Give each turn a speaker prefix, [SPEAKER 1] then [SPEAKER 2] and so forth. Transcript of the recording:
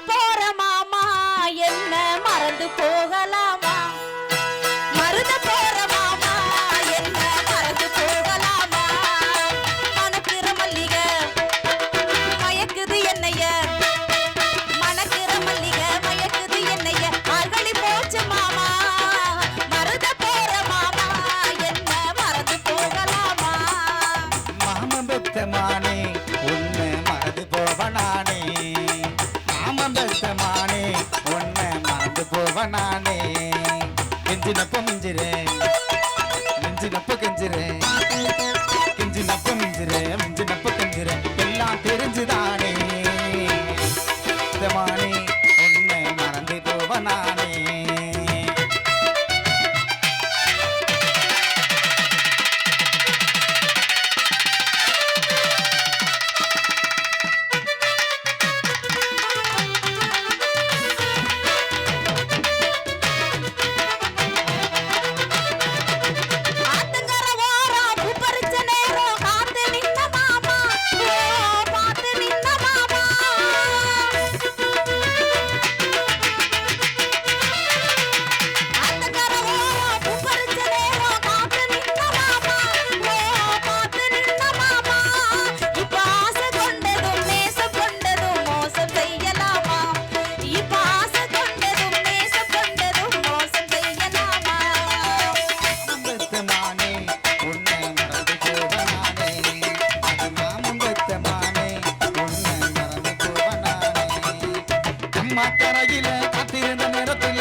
[SPEAKER 1] போற மாமா என்ன மறந்து போக
[SPEAKER 2] நானே. கெஞ்சி நப்ப மிஞ்சிறேன் கெஞ்சி நப்ப கெஞ்சிறேன் கெஞ்சி நப்ப மிஞ்சிறேன் மிஞ்சி நப்ப கெஞ்சிறேன் எல்லாம் தெரிஞ்சுதானே. மானே உன்னை மறந்து போவ மாக்கரையில காத்திருந்த நேரத்தில்